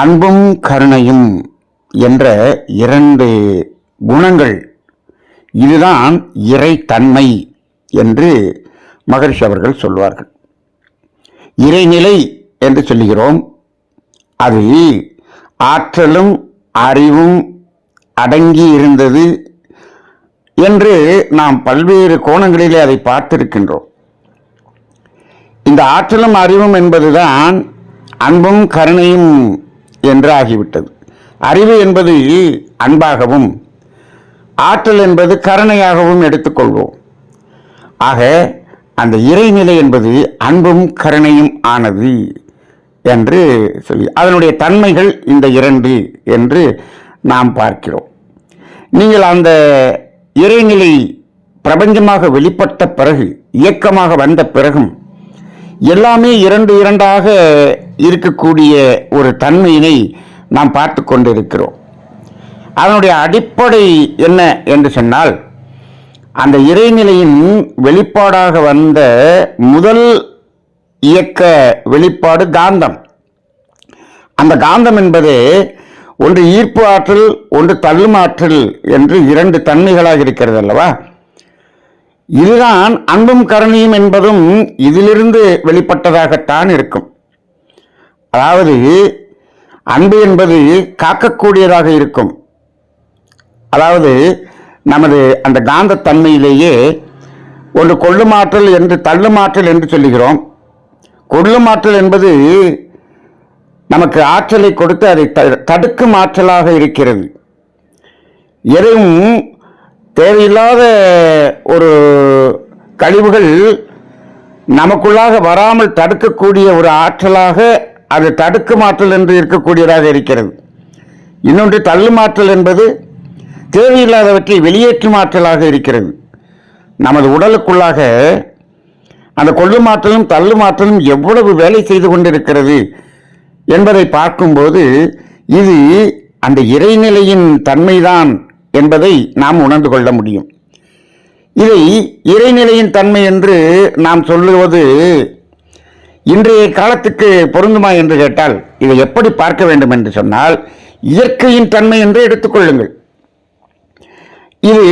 அன்பும் கருணையும் என்ற இரண்டு குணங்கள். இதுதான் இறைத்தன்மை என்று மகர்ஷி அவர்கள் சொல்வார்கள். இறைநிலை என்று சொல்லுகிறோம். அது ஆற்றலும் அறிவும் அடங்கி இருந்தது என்று நாம் பல்வேறு கோணங்களிலே அதை பார்த்திருக்கின்றோம். இந்த ஆற்றலும் அறிவும் என்பதுதான் அன்பும் கருணையும் என்று ஆகிவிட்டது அறிவு என்பது அன்பாகவும் ஆற்றல் என்பது கருணையாகவும் எடுத்துக்கொள்வோம். ஆக அந்த இறைநிலை என்பது அன்பும் கருணையும் ஆனது என்று சொல்லி அதனுடைய தன்மைகள் இந்த இரண்டு என்று நாம் பார்க்கிறோம். நீங்கள் அந்த இறைநிலை பிரபஞ்சமாக வெளிப்பட்ட பிறகு இயக்கமாக வந்த பிறகும் எல்லாமே இரண்டு இரண்டாக இருக்கக்கூடிய ஒரு தன்மையினை நாம் பார்த்து கொண்டிருக்கிறோம். அதனுடைய அடிப்படை என்ன என்று சொன்னால் அந்த இறைநிலையின் வெளிப்பாடாக வந்த முதல் இயக்க வெளிப்பாடு காந்தம். அந்த காந்தம் என்பது ஒன்று ஈர்ப்பு ஆற்றல் ஒன்று தள்ளும் ஆற்றல் என்று இரண்டு தன்மைகளாக இருக்கிறது அல்லவா? இதுதான் அன்பும் கருணையும் என்பதும் இதிலிருந்து வெளிப்பட்டதாகத்தான் இருக்கும். அதாவது அன்பு என்பது காக்கக்கூடியதாக இருக்கும். அதாவது நமது அந்த காந்த தன்மையிலேயே ஒன்று கொள்ளுமாற்றல் என்று தள்ளுமாற்றல் என்று சொல்லுகிறோம். கொள்ளுமாற்றல் என்பது நமக்கு ஆற்றலை கொடுத்து அதை தடுக்கும் ஆற்றலாக இருக்கிறது. எதுவும் தேவையில்லாத ஒரு கழிவுகள் நமக்குள்ளாக வராமல் தடுக்கக்கூடிய ஒரு ஆற்றலாக அது தடுக்கும் ஆற்றல் என்று இருக்கக்கூடியதாக இருக்கிறது. இன்னொன்று தள்ளும் ஆற்றல் என்பது தேவையில்லாதவற்றை வெளியேற்றும் ஆற்றலாக இருக்கிறது. நமது உடலுக்குள்ளாக அந்த கொள்ளும் ஆற்றலும் தள்ளும் ஆற்றலும் எவ்வளவு வேலை செய்து கொண்டிருக்கிறது என்பதை பார்க்கும்போது இது அந்த இறைநிலையின் தன்மைதான். என்பதை நாம் உணர்ந்து கொள்ள முடியும். இதை இறைநிலையின் தன்மை என்று நாம் சொல்லுவது இன்றைய காலத்துக்கு பொருந்துமா என்று கேட்டால் இதை எப்படி பார்க்க வேண்டும் என்று சொன்னால் இயற்கையின் தன்மை என்று எடுத்துக்கொள்ளுங்கள் இது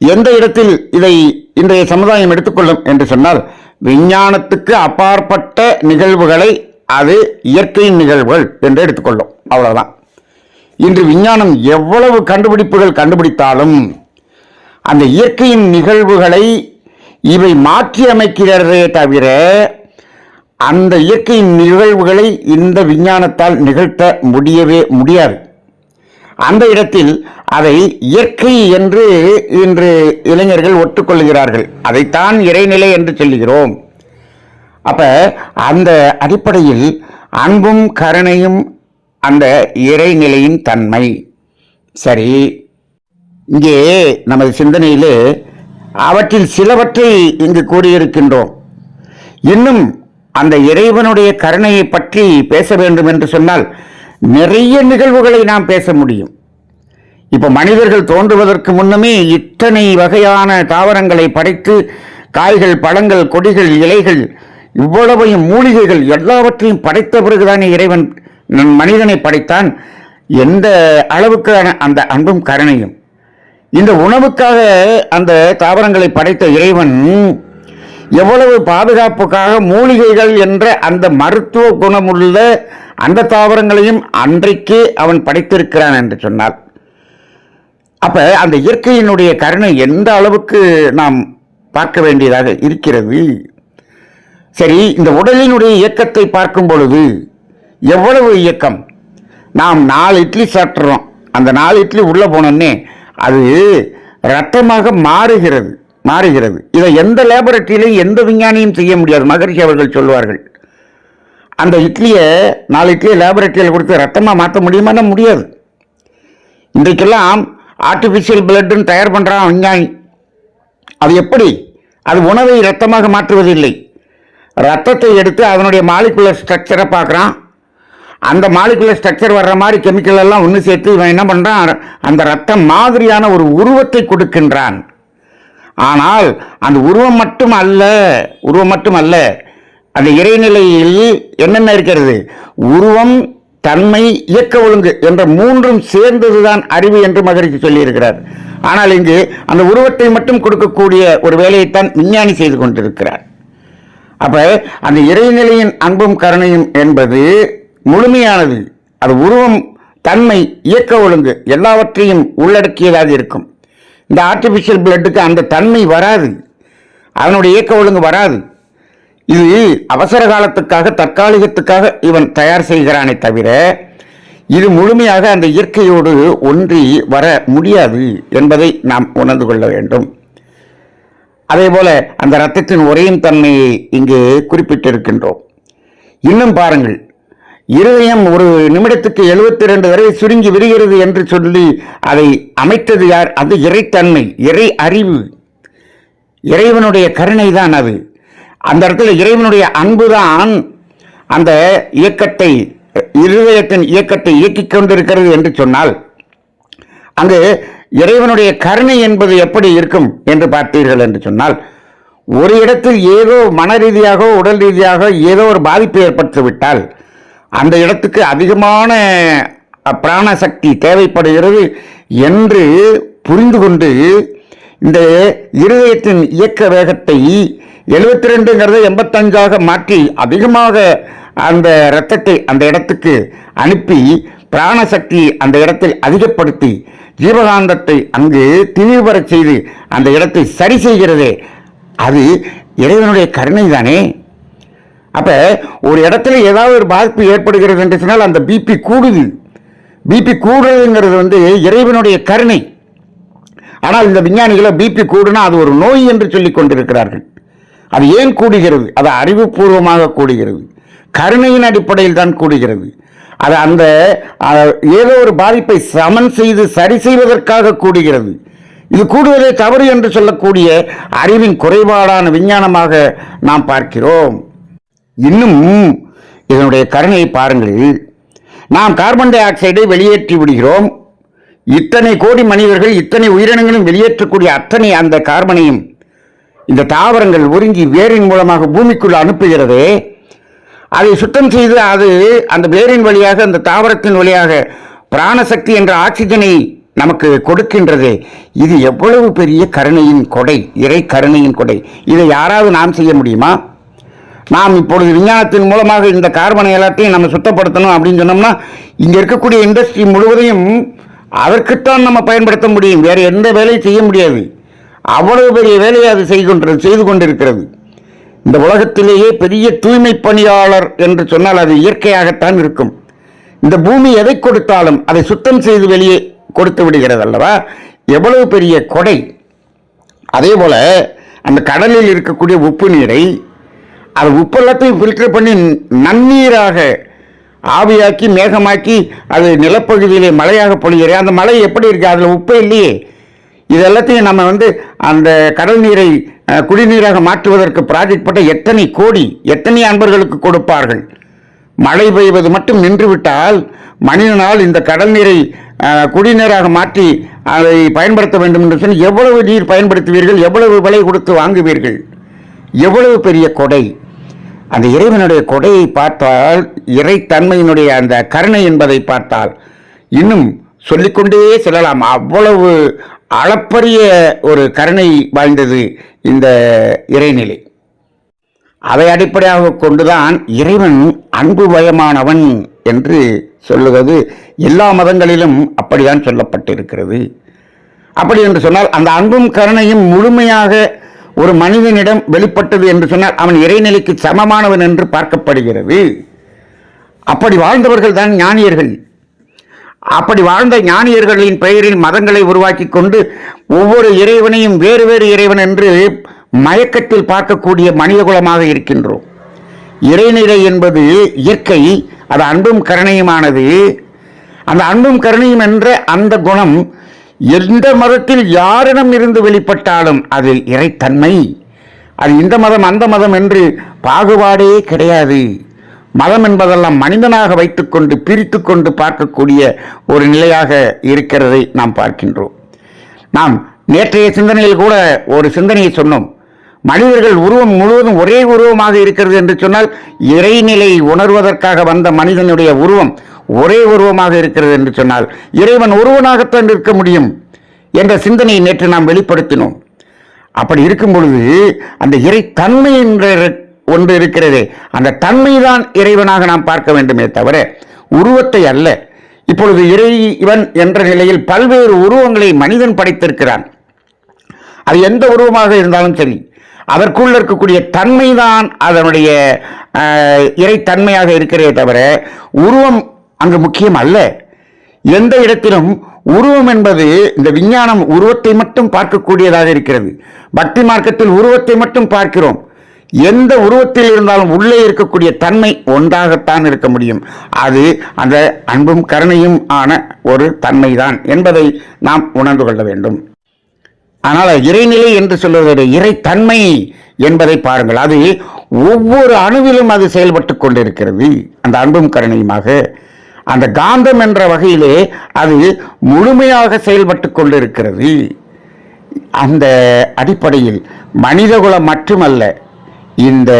எந்த இடத்தில் இதை இன்றைய சமுதாயம் எடுத்துக்கொள்ளும் என்று சொன்னால் விஞ்ஞானத்துக்கு அப்பாற்பட்ட நிகழ்வுகளை அது இயற்கையின் நிகழ்வுகள் என்று எடுத்துக்கொள்ளும் அவ்வளோதான் இன்று விஞ்ஞானம் எவ்வளவு கண்டுபிடிப்புகள் கண்டுபிடித்தாலும் அந்த இயற்கையின் நிகழ்வுகளை இவை மாற்றி அமைக்கிறதே தவிர அந்த இயற்கையின் நிகழ்வுகளை இந்த விஞ்ஞானத்தால் நிகழ்த்த முடியவே முடியாது. அந்த இடத்தில் அதை இயற்கை என்று இன்று இளைஞர்கள் ஒட்டுக்கொள்கிறார்கள் அதைத்தான் இறைநிலை என்று சொல்லுகிறோம். அப்ப அந்த அடிப்படையில் அன்பும் கருணையும் அந்த இறைநிலையின் தன்மை. சரி இங்கே நமது சிந்தனையிலே அவற்றில் சிலவற்றை இங்கு கூறியிருக்கின்றோம். இன்னும் அந்த இறைவனுடைய கருணையை பற்றி பேச வேண்டும் என்று சொன்னால் நிறைய நிகழ்வுகளை நாம் பேச முடியும். இப்போ மனிதர்கள் தோன்றுவதற்கு முன்னமே இத்தனை வகையான தாவரங்களை படைத்து காய்கள் பழங்கள் கொடிகள் இலைகள் இவ்வளவையும் மூலிகைகள் எல்லாவற்றையும் படைத்த பிறகுதானே இறைவன் மனிதனை படைத்தான் எந்த அளவுக்கான அந்த அன்பும் கருணையும். இந்த உணவுக்காக அந்த தாவரங்களை படைத்த இறைவன் எவ்வளவு பாதுகாப்புக்காக மூலிகைகள் என்ற அந்த மருத்துவ குணமுள்ள அந்த தாவரங்களையும் அன்றைக்கே அவன் படைத்திருக்கிறான் என்று சொன்னார் அப்ப அந்த இயற்கையினுடைய கருணை எந்த அளவுக்கு நாம் பார்க்க வேண்டியதாக இருக்கிறது? சரி இந்த உடலினுடைய இயக்கத்தை பார்க்கும் பொழுது எவ்வளவு இயக்கம்? நாம் நாலு இட்லி சாப்பிட்றோம் அந்த நாலு இட்லி உள்ளே போனோன்னே அது ரத்தமாக மாறுகிறது மாறுகிறது. இதை எந்த லேபரட்டரியிலையும் எந்த விஞ்ஞானியும் செய்ய முடியாது. மகரிஷி அவர்கள் சொல்வார்கள். அந்த இட்லியை நாலு இட்லியை லேபரட்டரியில் கொடுத்து ரத்தமாக மாற்ற முடியுமான்னா முடியாது. இன்றைக்கெல்லாம் ஆர்டிஃபிஷியல் பிளட்டுன்னு தயார் பண்ணுறான் விஞ்ஞானி. அது எப்படி? அது உணவை ரத்தமாக மாற்றுவதில்லை. ரத்தத்தை எடுத்து அதனுடைய மாலிகுலர் ஸ்ட்ரக்சரை பார்க்குறான். அந்த மாலிகுலர் ஸ்ட்ரக்சர் வர்ற மாதிரி கெமிக்கல் எல்லாம் ஒன்று சேர்த்து இவன் என்ன பண்ணுறான் அந்த ரத்தம் மாதிரியான ஒரு உருவத்தை கொடுக்கின்றான். ஆனால் அந்த உருவம் மட்டும் அல்ல உருவம் மட்டும் அல்ல. அந்த இறைநிலையில் என்னென்ன இருக்கிறது? உருவம் தன்மை இயக்க ஒழுங்கு என்ற மூன்றும் சேர்ந்ததுதான் அறிவு என்று மகரிஷி சொல்லியிருக்கிறார். ஆனால் இங்கு அந்த உருவத்தை மட்டும் கொடுக்கக்கூடிய ஒரு வேலையைத்தான் விஞ்ஞானி செய்து கொண்டிருக்கிறார். அப்போ அந்த இறைநிலையின் அன்பும் கருணையும் என்பது முழுமையானது. அது உருவம் தன்மை இயக்க ஒழுங்கு எல்லாவற்றையும் உள்ளடக்கியதாக இருக்கும். இந்த ஆர்டிஃபிஷியல் பிளட்டுக்கு அந்த தன்மை வராது. அதனுடைய இயக்க ஒழுங்கு வராது. இது அவசர காலத்துக்காக தற்காலிகத்துக்காக இவன் தயார் செய்கிறானே தவிர இது முழுமையாக அந்த இயற்கையோடு ஒன்றி வர முடியாது என்பதை நாம் உணர்ந்து கொள்ள வேண்டும். அதே போல அந்த இரத்தத்தின் உறையும் தன்மையை இங்கே குறிப்பிட்டிருக்கின்றோம். இன்னும் பாருங்கள். இருதயம் ஒரு நிமிடத்துக்கு எழுபத்தி ரெண்டு வரை சுருங்கி விடுகிறது என்று சொல்லி அதை அமைத்தது யார்? அது இறைத்தன்மை இறை அறிவு. இறைவனுடைய கருணை தான் அது. அந்த இடத்துல இறைவனுடைய அன்பு தான் அந்த இயக்கத்தை இருதயத்தின் இயக்கத்தை இயக்கிக் கொண்டிருக்கிறது என்று சொன்னால் அங்கு இறைவனுடைய கருணை என்பது எப்படி இருக்கும் என்று பார்த்தீர்கள் என்று சொன்னால் ஒரு இடத்தில் ஏதோ மன ரீதியாக உடல் ரீதியாக ஏதோ ஒரு பாதிப்பு ஏற்பட்டு விட்டால் அந்த இடத்துக்கு அதிகமான பிராணசக்தி தேவைப்படுகிறது என்று புரிந்து கொண்டு இந்த இருதயத்தின் இயக்க வேகத்தை எழுபத்தி ரெண்டுங்கிறத எண்பத்தஞ்சாக மாற்றி அதிகமாக அந்த இரத்தத்தை அந்த இடத்துக்கு அனுப்பி பிராணசக்தி அந்த இடத்தில் அதிகப்படுத்தி ஜீவகாந்தத்தை அங்கு திணிவுபெறச் செய்து அந்த இடத்தை சரி செய்கிறதே அது இறைவனுடைய கருணை தானே அப்போ ஒரு இடத்துல ஏதாவது ஒரு பாதிப்பு ஏற்படுகிறது என்று சொன்னால் அந்த பிபி கூடுது. பிபி கூடுறதுங்கிறது வந்து இறைவனுடைய கருணை. ஆனால் இந்த விஞ்ஞானிகளை பிபி கூடுனா அது ஒரு நோய் என்று சொல்லி கொண்டிருக்கிறார்கள். அது ஏன் கூடுகிறது? அது அறிவுபூர்வமாக கூடுகிறது. கருணையின் அடிப்படையில் தான் கூடுகிறது. அது அந்த ஏதோ ஒரு பாதிப்பை சமன் செய்து சரி செய்வதற்காக கூடுகிறது. இது கூடுவதே தவறு என்று சொல்லக்கூடிய அறிவின் குறைபாடான விஞ்ஞானமாக நாம் பார்க்கிறோம். இன்னும் இதனுடைய கருணையை பாருங்கள். நாம் கார்பன் டை ஆக்சைடை வெளியேற்றி விடுகிறோம். இத்தனை கோடி மனிதர்கள் இத்தனை உயிரினங்களும் வெளியேற்றக்கூடிய அத்தனை அந்த கார்பனையும் இந்த தாவரங்கள் ஒருங்கி வேரின் மூலமாக பூமிக்குள் அனுப்புகிறதே. அதை சுத்தம் செய்து அது அந்த வேரின் வழியாக அந்த தாவரத்தின் வழியாக பிராணசக்தி என்ற ஆக்சிஜனை நமக்கு கொடுக்கின்றது. இது எவ்வளவு பெரிய கருணையின் கொடை இறை கருணையின் கொடை. இதை யாராவது நாம் செய்ய முடியுமா? நாம் இப்பொழுது விஞ்ஞானத்தின் மூலமாக இந்த கார்பனை எல்லாத்தையும் நம்ம சுத்தப்படுத்தணும் அப்படின்னு சொன்னோம்னா இங்கே இருக்கக்கூடிய இண்டஸ்ட்ரி முழுவதையும் அதற்குத்தான் நம்ம பயன்படுத்த முடியும். வேறு எந்த வேலையும் செய்ய முடியாது. அவ்வளவு பெரிய வேலையை அது செய்து கொண்டு செய்து கொண்டிருக்கிறது. இந்த உலகத்திலேயே பெரிய தூய்மை பணியாளர் என்று சொன்னால் அது இயற்கையாகத்தான் இருக்கும். இந்த பூமி எதை கொடுத்தாலும் அதை சுத்தம் செய்து வெளியே கொடுத்து விடுகிறது அல்லவா? எவ்வளவு பெரிய கொடை. அதே போல் அந்த கடலில் இருக்கக்கூடிய உப்பு நீரை அது உப்பு எல்லாத்தையும் ஃபில்டர் பண்ணி நன்னீராக ஆவியாக்கி மேகமாக்கி அது நிலப்பகுதியிலே மழையாக பொழிகிற அந்த மழை எப்படி இருக்குது அதில் உப்பே இல்லையே. இது எல்லாத்தையும் நம்ம வந்து அந்த கடல் நீரை குடிநீராக மாற்றுவதற்கு ப்ராஜெக்ட் பட்ட எத்தனை கோடி எத்தனை அன்பர்களுக்கு கொடுப்பார்கள்? மழை பெய்வது மட்டும் நின்றுவிட்டால் மனிதனால் இந்த கடல் நீரை குடிநீராக மாற்றி அதை பயன்படுத்த வேண்டும் என்று சொன்னால் எவ்வளவு நீர் பயன்படுத்துவீர்கள்? எவ்வளவு விலை கொடுத்து வாங்குவீர்கள்? எவ்வளவு பெரிய கொடை? அந்த இறைவனுடைய கொடையை பார்த்தால் இறைத்தன்மையினுடைய அந்த கருணை என்பதை பார்த்தால் இன்னும் சொல்லிக்கொண்டே செல்லலாம். அவ்வளவு அளப்பரிய ஒரு கருணை வாய்ந்தது இந்த இறைநிலை. அதை அடிப்படையாக கொண்டுதான் இறைவன் அன்பு பயமானவன் என்று சொல்லுவது எல்லா மதங்களிலும் அப்படிதான் சொல்லப்பட்டிருக்கிறது. அப்படி என்று சொன்னால் அந்த அன்பும் கருணையும் முழுமையாக ஒரு மனிதனிடம் வெளிப்பட்டது என்று சொன்னால் அவன் இறைநிலைக்கு சமமானவன் என்று பார்க்கப்படுகிறது. அப்படி வாழ்ந்தவர்கள் தான் ஞானியர்கள். அப்படி வாழ்ந்த ஞானியர்களின் பெயரில் மதங்களை உருவாக்கி கொண்டு ஒவ்வொரு இறைவனையும் வேறு வேறு இறைவன் என்று மயக்கத்தில் பார்க்கக்கூடிய மனிதகுலமாக இருக்கின்றோம். இறைநிலை என்பது இயற்கை அது அன்பும் கருணையுமானது. அந்த அன்பும் கருணையும் என்ற அந்த குணம் எந்த மதத்தில் யாரிடம் இருந்து வெளிப்பட்டாலும் அது இறைத்தன்மை. அது இந்த மதம் அந்த மதம் என்று பாகுபாடே கிடையாது. மதம் என்பதெல்லாம் மனிதனாக வைத்துக்கொண்டு பிரித்து கொண்டு பார்க்கக்கூடிய ஒரு நிலையாக இருக்கிறதை நாம் பார்க்கின்றோம். நாம் நேற்றைய சிந்தனையில் கூட ஒரு சிந்தனையை சொன்னோம். மனிதர்கள் உருவம் முழுவதும் ஒரே உருவமாக இருக்கிறது என்று சொன்னால் இறைநிலை உணர்வதற்காக வந்த மனிதனுடைய உருவம் ஒரே உருவமாக இருக்கிறது என்று சொன்னால் இறைவன் ஒருவனாகத்தான் இருக்க முடியும் என்ற சிந்தனையை நேற்று நாம் வெளிப்படுத்தினோம். அப்படி இருக்கும் பொழுது அந்த இறை தன்மை என்ற ஒன்று இருக்கிறதே அந்த தன்மைதான் இறைவனாக நாம் பார்க்க வேண்டுமே தவிர உருவத்தை அல்ல. இப்பொழுது இறைவன் என்ற நிலையில் பல்வேறு உருவங்களை மனிதன் படைத்திருக்கிறான். அது எந்த உருவமாக இருந்தாலும் சரி அதற்குள்ள இருக்கக்கூடிய தன்மைதான் அதனுடைய இறைத்தன்மையாக இருக்கிறதே தவிர உருவம் அங்கு முக்கியம் அல்ல. எந்த இடத்திலும் உருவம் என்பது இந்த விஞ்ஞானம் உருவத்தை மட்டும் பார்க்கக்கூடியதாக இருக்கிறது. பக்தி மார்க்கத்தில் உருவத்தை மட்டும் பார்க்கிறோம். எந்த உருவத்தில் இருந்தாலும் உள்ளே இருக்கக்கூடிய தன்மை ஒன்றாகத்தான் இருக்க முடியும். அது அந்த அன்பும் கருணையும் ஆன ஒரு தன்மைதான் என்பதை நாம் உணர்ந்து கொள்ள வேண்டும். ஆனால் இறைநிலை என்று சொல்வதோட இறைத்தன்மை என்பதை பாருங்கள். அது ஒவ்வொரு அணுவிலும் அது செயல்பட்டு கொண்டிருக்கிறது. அந்த அன்பும் கருணையுமாக. அந்த காந்தம் என்ற வகையிலே அது முழுமையாக செயல்பட்டு கொண்டிருக்கிறது. அந்த அடிப்படையில் மனிதகுலம் மட்டுமல்ல இந்த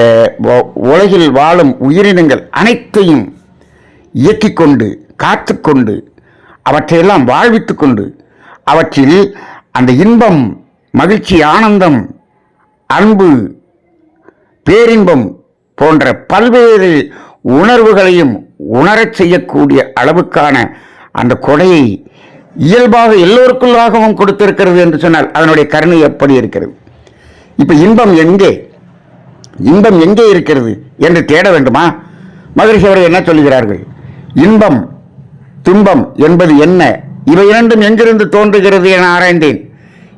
உலகில் வாழும் உயிரினங்கள் அனைத்தையும் இயக்கிக் கொண்டு காத்துக்கொண்டு அவற்றையெல்லாம் வாழ்வித்து கொண்டு அவற்றில் அந்த இன்பம் மகிழ்ச்சி ஆனந்தம் அன்பு பேரின்பம் போன்ற பல்வேறு உணர்வுகளையும் உணரச் செய்யக்கூடிய அளவுக்கான அந்த கொடையை இயல்பாக எல்லோருக்குள்ளாகவும் கொடுத்திருக்கிறது என்று சொன்னால் அதனுடைய கருணை எப்படி இருக்கிறது? இப்போ இன்பம் எங்கே? இன்பம் எங்கே இருக்கிறது என்று தேட வேண்டுமா? மகரிஷி அவர்கள் என்ன சொல்லுகிறார்கள்? இன்பம் துன்பம் என்பது என்ன? இவை இரண்டும் எங்கிருந்து தோன்றுகிறது என ஆராய்ந்தேன்.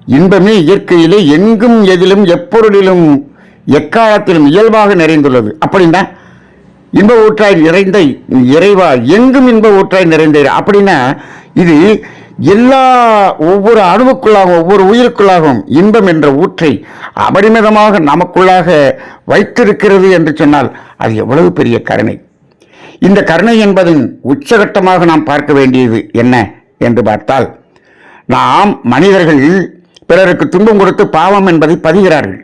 இன்பமே இயற்கையிலே எங்கும் எதிலும் எப்பொருளிலும் எக்காலத்திலும் இயல்பாக நிறைந்துள்ளது. அப்படின்னா இன்ப ஊற்றாய் நிறைந்த இறைவா எங்கும் இன்ப ஊற்றாய் நிறைந்த அப்படின்னா இது எல்லா ஒவ்வொரு அணுவுக்குள்ளாகவும் ஒவ்வொரு உயிருக்குள்ளாகவும் இன்பம் என்ற ஊற்றை அபரிமிதமாக நமக்குள்ளாக வைத்திருக்கிறது என்று சொன்னால் அது எவ்வளவு பெரிய கருணை. இந்த கருணை என்பதன் உச்சகட்டமாக நாம் பார்க்க வேண்டியது என்ன என்று பார்த்தால் நாம் மனிதர்கள் பிறருக்கு துன்பம் கொடுத்து பாவம் என்பதை பதிகிறார்கள்.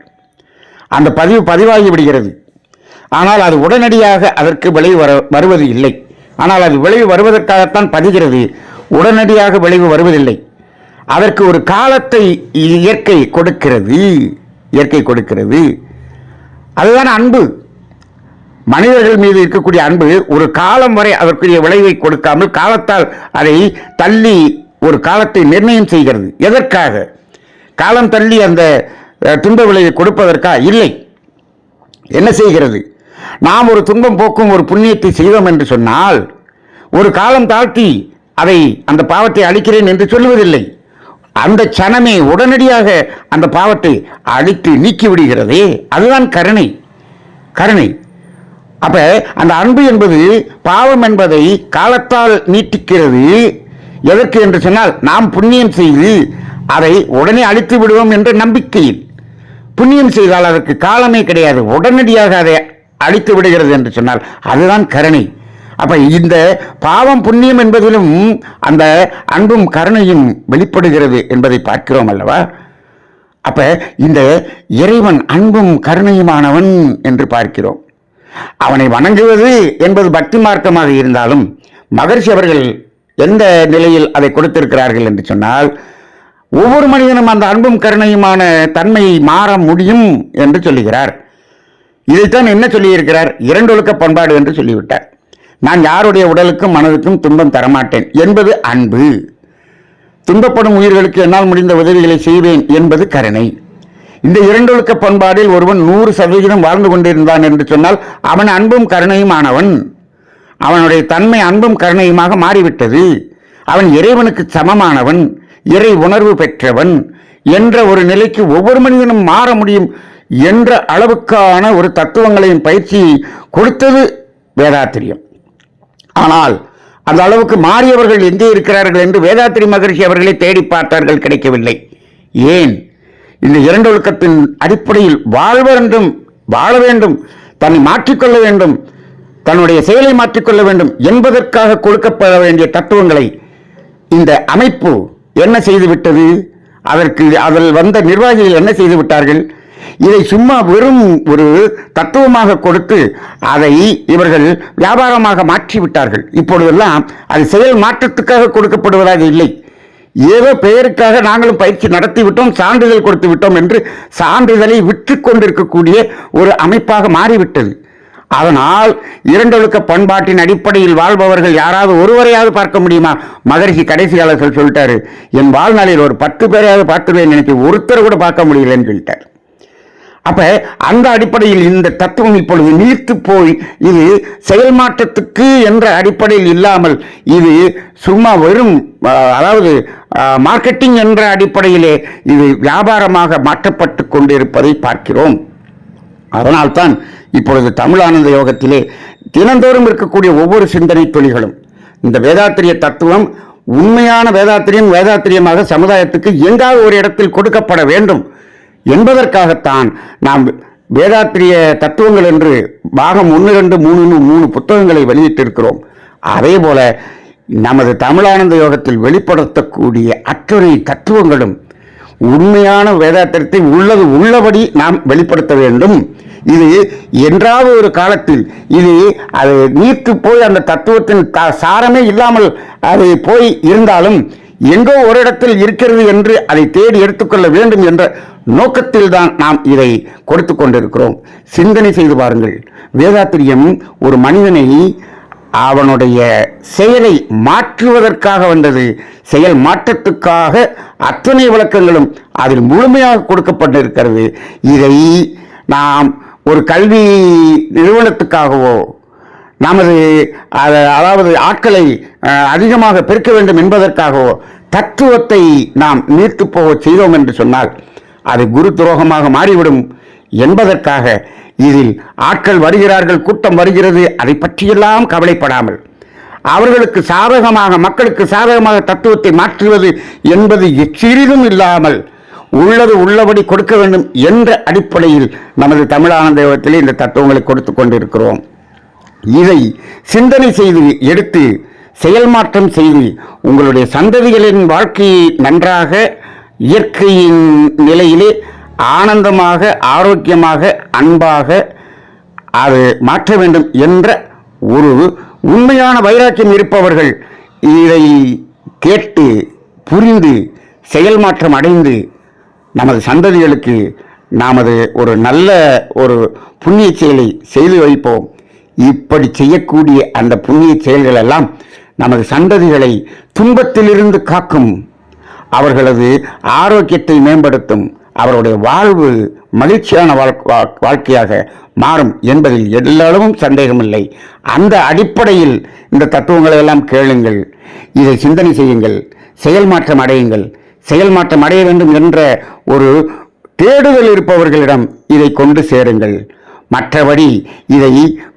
அந்த பதிவு பதிவாகி விடுகிறது. ஆனால் அது உடனடியாக அதற்கு விளைவு வர வருவது இல்லை. ஆனால் அது விளைவு வருவதற்காகத்தான் பதிகிறது. உடனடியாக விளைவு வருவதில்லை. அதற்கு ஒரு காலத்தை இயற்கை கொடுக்கிறது. இயற்கை கொடுக்கிறது. அதுதான் அன்பு. மனிதர்கள் மீது இருக்கக்கூடிய அன்பு ஒரு காலம் வரை அதற்குரிய விளைவை கொடுக்காமல் காலத்தால் அதை தள்ளி ஒரு காலத்தை நிர்ணயம் செய்கிறது. எதற்காக? காலம் தள்ளி அந்த துன்ப விளைவை கொடுப்பதற்கா? இல்லை. என்ன செய்கிறது? நாம் ஒரு துன்பம் போக்கும் ஒரு புண்ணியத்தை செய்தோம் என்று சொன்னால் ஒரு காலம் தாழ்த்தி அதை அந்த பாவத்தை அழிக்கிறேன் என்று சொல்லுவதில்லை. அந்த சனமே உடனடியாக அந்த பாவத்தை அழித்து நீக்கி விடுகிறதே அதுதான் கருணை. கருணை. அப்ப அந்த அன்பு என்பது பாவம் என்பதை காலத்தால் நீட்டிக்கிறது. எதற்கு என்று சொன்னால் நாம் புண்ணியம் செய்து அதை உடனே அழித்து விடுவோம் என்ற நம்பிக்கையில். புண்ணியம் செய்தால் அதற்கு காலமே கிடையாது. உடனடியாக அதை அழித்து விடுகிறது என்று சொன்னால் அதுதான் கருணை. அப்ப இந்த பாவம் புண்ணியம் என்பதிலும் அந்த அன்பும் கருணையும் வெளிப்படுகிறது என்பதை பார்க்கிறோம் அல்லவா? அப்ப இந்த இறைவன் அன்பும் கருணையுமானவன் என்று பார்க்கிறோம். அவனை வணங்குவது என்பது பக்தி மார்க்கமாக இருந்தாலும் மகர்ஷி அவர்கள் எந்த நிலையில் அதை கொடுத்திருக்கிறார்கள் என்று சொன்னால் ஒவ்வொரு மனிதனும் அந்த அன்பும் கருணையுமான தன்மையை மாற முடியும் என்று சொல்லுகிறார். இதைத்தான் என்ன சொல்லியிருக்கிறார்? இரண்டொழுக்க பண்பாடு என்று சொல்லிவிட்டார். நான் யாருடைய உடலுக்கும் மனதுக்கும் துன்பம் தரமாட்டேன். என்பது அன்பு. துன்பப்படும் உயிர்களுக்கு என்னால் முடிந்த உதவிகளை செய்வேன் என்பது கருணை. இந்த இரண்டொழுக்க பண்பாடில் ஒருவன் நூறு சதவிகிதம் வாழ்ந்து கொண்டிருந்தான் என்று சொன்னால் அவன் அன்பும் கருணையுமானவன். அவனுடைய தன்மை அன்பும் கருணையுமாக மாறிவிட்டது. அவன் இறைவனுக்கு சமமானவன் இறை உணர்வு பெற்றவன் என்ற ஒரு நிலைக்கு ஒவ்வொரு மனிதனும் மாற முடியும் என்ற அளவுக்கான ஒரு தத்துவங்களையும் பயிற்சி கொடுத்தது வேதாத்திரியம். ஆனால் அந்த அளவுக்கு மாறியவர்கள் எங்கே இருக்கிறார்கள் என்று வேதாத்திரி மகரிஷி அவர்களை தேடி பார்த்தார்கள் கிடைக்கவில்லை. ஏன்? இந்த இரண்டொழுக்கத்தின் அடிப்படையில் வாழ வேண்டும் வாழ வேண்டும் தன்னை மாற்றிக்கொள்ள வேண்டும் தன்னுடைய செயலை மாற்றிக்கொள்ள வேண்டும் என்பதற்காக கொடுக்கப்பட வேண்டிய தத்துவங்களை இந்த அமைப்பு என்ன செய்துவிட்டது அதற்கு அதில் வந்த நிர்வாகிகள் என்ன செய்து விட்டார்கள்? இதை சும்மா வெறும் ஒரு தத்துவமாக கொடுத்து அதை இவர்கள் வியாபாரமாக மாற்றி விட்டார்கள் இப்பொழுதெல்லாம் அது செயல் மாற்றத்துக்காக கொடுக்கப்படுவதாக இல்லை. ஏதோ பெயருக்காக நாங்களும் பயிற்சி நடத்தி விட்டோம் சான்றிதழ் கொடுத்து விட்டோம் என்று சான்றிதழை விற்று கொண்டிருக்கக்கூடிய ஒரு அமைப்பாக மாறிவிட்டது. அதனால் இரண்டொழுக்க பண்பாட்டின் அடிப்படையில் வாழ்பவர்கள் யாராவது ஒருவரையாவது பார்க்க முடியுமா? மகரிஷி கடைசியாளர்கள் சொல்லிட்டாரு என் வாழ்நாளில் ஒரு பத்து பேரையாவது பார்த்துருவேன் எனக்கு ஒருத்தர் கூட பார்க்க முடியலன்னு சொல்லிட்டார். அப்ப அந்த அடிப்படையில் இந்த தத்துவம் இப்பொழுது நீர்த்து போய் இது செயல் மாற்றத்துக்கு என்ற அடிப்படையில் இல்லாமல் இது சும்மா வெறும் அதாவது மார்க்கெட்டிங் என்ற அடிப்படையிலே இது வியாபாரமாக மாற்றப்பட்டு கொண்டிருப்பதை பார்க்கிறோம். அதனால்தான் இப்பொழுது தமிழானந்த யோகத்திலே தினந்தோறும் இருக்கக்கூடிய ஒவ்வொரு சிந்தனை துளிகளும் இந்த வேதாத்திரிய தத்துவம் உண்மையான வேதாத்திரியம் வேதாத்திரியமாக சமுதாயத்துக்கு எங்காவது ஒரு இடத்தில் கொடுக்கப்பட வேண்டும் என்பதற்காகத்தான் நாம் வேதாத்திரிய தத்துவங்கள் என்று பாகம் ஒன்று ரெண்டு மூணுன்னு மூணு புத்தகங்களை வெளியிட்டிருக்கிறோம். அதே போல நமது தமிழானந்த யோகத்தில் வெளிப்படுத்தக்கூடிய அத்துணை தத்துவங்களும் உண்மையான வேதாத்திரத்தை உள்ளது உள்ளபடி நாம் வெளிப்படுத்த வேண்டும். இது என்றாவது ஒரு காலத்தில் இது அது நீர்த்து போய் அந்த தத்துவத்தின் த- சாரமே இல்லாமல் அது போய் இருந்தாலும் எங்கோ ஒரு இடத்தில் இருக்கிறது என்று அதை தேடி எடுத்துக்கொள்ள வேண்டும் என்ற நோக்கத்தில் தான் நாம் இதை கொடுத்து கொண்டிருக்கிறோம். சிந்தனை செய்து பாருங்கள். வேதாத்திரியம் ஒரு மனிதனை அவனுடைய செயலை மாற்றுவதற்காக வந்தது. செயல் மாற்றத்துக்காக அத்தனை விளக்கங்களும் அதில் முழுமையாக கொடுக்கப்பட்டிருக்கிறது. இதை நாம் ஒரு கல்வி நிறுவனத்துக்காகவோ நமது அதாவது ஆட்களை அதிகமாக பெருக்க வேண்டும் என்பதற்காகவோ தத்துவத்தை நாம் நீர்த்து போக செய்தோம் என்று சொன்னால் அது குரு துரோகமாக மாறிவிடும் என்பதற்காக இதில் ஆட்கள் வருகிறார்கள் கூட்டம் வருகிறது அதை பற்றியெல்லாம் கவலைப்படாமல். அவர்களுக்கு சாதகமாக மக்களுக்கு சாதகமாக தத்துவத்தை மாற்றுவது என்பது சிறிதும் இல்லாமல் உள்ளது உள்ளபடி கொடுக்க வேண்டும் என்ற அடிப்படையில் நமது தமிழான யோகத்திலே இந்த தத்துவங்களை கொடுத்து கொண்டிருக்கிறோம். இதை சிந்தனை செய்து எடுத்து செயல் மாற்றம் செய்து உங்களுடைய சந்ததிகளின் வாழ்க்கையை நன்றாக இயற்கையின் நிலையிலே ஆனந்தமாக ஆரோக்கியமாக அன்பாக அது மாற்ற வேண்டும் என்ற ஒரு உண்மையான வைராக்கியம் இருப்பவர்கள் இதை கேட்டு புரிந்து செயல் மாற்றம் அடைந்து நமது சந்ததிகளுக்கு நமது ஒரு நல்ல ஒரு புண்ணிய செயலை செய்து வைப்போம். இப்படி செய்யக்கூடிய அந்த புண்ணிய செயல்கள் எல்லாம் நமது சந்ததிகளை துன்பத்திலிருந்து காக்கும் அவர்களது ஆரோக்கியத்தை மேம்படுத்தும் அவருடைய வாழ்வு மகிழ்ச்சியான வா- வாழ்க்கையாக மாறும் என்பதில் எல்லாளவும் சந்தேகமில்லை அந்த அடிப்படையில் இந்த தத்துவங்களை எல்லாம் கேளுங்கள். இதை சிந்தனை செய்யுங்கள். செயல் மாற்றம் அடையுங்கள். செயல் மாற்றம் அடைய வேண்டும் என்ற ஒரு தேடுதல் இருப்பவர்களிடம் இதை கொண்டு சேருங்கள். மற்றபடி இதை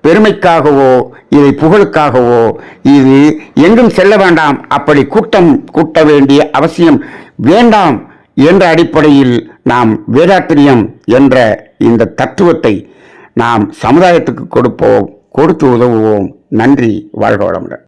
பெருமைக்காகவோ இதை புகழுக்காகவோ இது எங்கும் செல்ல வேண்டாம். அப்படி கூட்டம் கூட்ட வேண்டிய அவசியம் வேண்டாம் என்ற அடிப்படையில் நாம் வேதாத்திரியம் என்ற இந்த தத்துவத்தை நாம் சமுதாயத்துக்கு கொடுப்போம் கொடுத்து உதவுவோம். நன்றி வாழ்க வளமுடன்.